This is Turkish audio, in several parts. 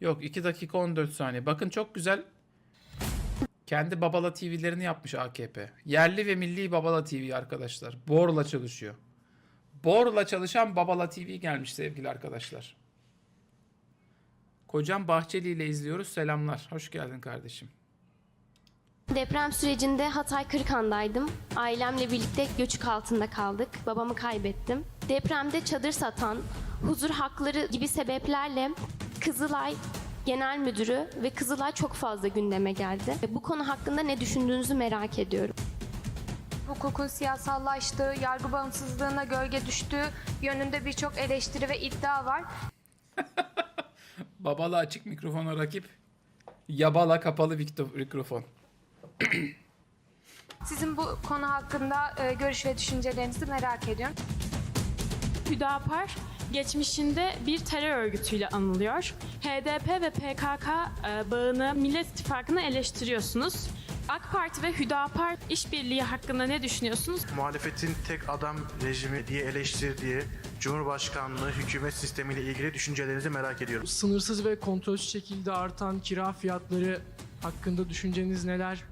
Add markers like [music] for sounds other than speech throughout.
Yok 2 dakika 14 saniye. Bakın çok güzel kendi Babala TV'lerini yapmış AKP. Yerli ve milli Babala TV arkadaşlar. Borla çalışıyor. Borla çalışan Babala TV gelmiş sevgili arkadaşlar. Kocam Bahçeli ile izliyoruz. Selamlar. Hoş geldin kardeşim. Deprem sürecinde Hatay Kırıkhan'daydım. Ailemle birlikte göçük altında kaldık. Babamı kaybettim. Depremde çadır satan, huzur hakları gibi sebeplerle Kızılay Genel Müdürü ve Kızılay çok fazla gündeme geldi. Bu konu hakkında ne düşündüğünüzü merak ediyorum. hukukun siyasallaştığı, yargı bağımsızlığına gölge düştüğü yönünde birçok eleştiri ve iddia var. [laughs] Babala açık mikrofona rakip. Yabala kapalı mikro- mikrofon. [clears throat] Sizin bu konu hakkında e, görüş ve düşüncelerinizi merak ediyorum. Hüdapar geçmişinde bir terör örgütüyle anılıyor. HDP ve PKK e, bağını Millet İttifakı'na eleştiriyorsunuz. AK Parti ve Hüdapar işbirliği hakkında ne düşünüyorsunuz? muhalefetin tek adam rejimi diye eleştirdiği Cumhurbaşkanlığı hükümet sistemiyle ilgili düşüncelerinizi merak ediyorum. sınırsız ve kontrolsüz şekilde artan kira fiyatları hakkında düşünceniz neler?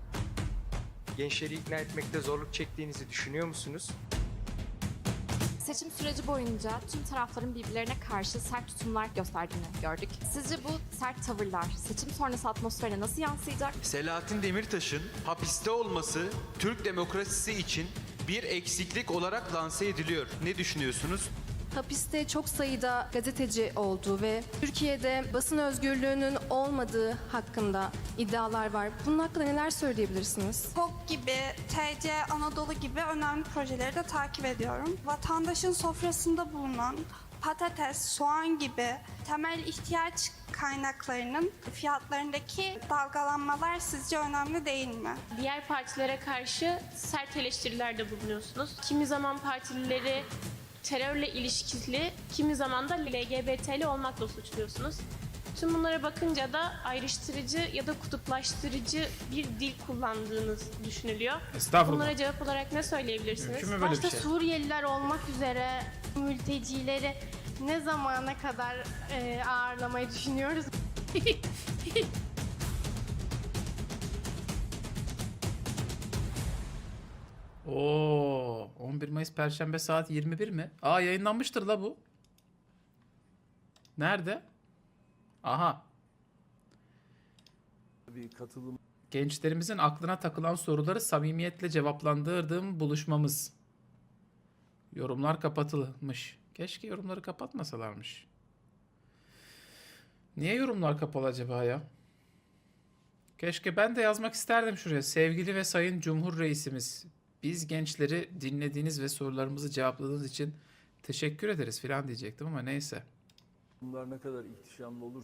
Gençleri ikna etmekte zorluk çektiğinizi düşünüyor musunuz? Seçim süreci boyunca tüm tarafların birbirlerine karşı sert tutumlar gösterdiğini gördük. Sizce bu sert tavırlar seçim sonrası atmosfere nasıl yansıyacak? Selahattin Demirtaş'ın hapiste olması Türk demokrasisi için bir eksiklik olarak lanse ediliyor. Ne düşünüyorsunuz? Hapiste çok sayıda gazeteci olduğu ve Türkiye'de basın özgürlüğünün olmadığı hakkında iddialar var. Bunun hakkında neler söyleyebilirsiniz? TOK gibi, TC Anadolu gibi önemli projeleri de takip ediyorum. Vatandaşın sofrasında bulunan patates, soğan gibi temel ihtiyaç kaynaklarının fiyatlarındaki dalgalanmalar sizce önemli değil mi? Diğer partilere karşı sert eleştirilerde bulunuyorsunuz. Kimi zaman partilileri terörle ilişkili, kimi zaman da LGBT'li olmakla suçluyorsunuz. Tüm bunlara bakınca da ayrıştırıcı ya da kutuplaştırıcı bir dil kullandığınız düşünülüyor. Estağfurullah. Bunlara cevap olarak ne söyleyebilirsiniz? Mümkün mü böyle bir Başta şey? Suriyeliler olmak üzere mültecileri ne zamana kadar e, ağırlamayı düşünüyoruz? [laughs] Oo, 11 Mayıs Perşembe saat 21 mi? Aa yayınlanmıştır la bu. Nerede? Aha. Gençlerimizin aklına takılan soruları samimiyetle cevaplandırdığım buluşmamız. Yorumlar kapatılmış. Keşke yorumları kapatmasalarmış. Niye yorumlar kapalı acaba ya? Keşke ben de yazmak isterdim şuraya. Sevgili ve sayın Cumhur Reisimiz, biz gençleri dinlediğiniz ve sorularımızı cevapladığınız için teşekkür ederiz filan diyecektim ama neyse. Bunlar ne kadar ihtişamlı olur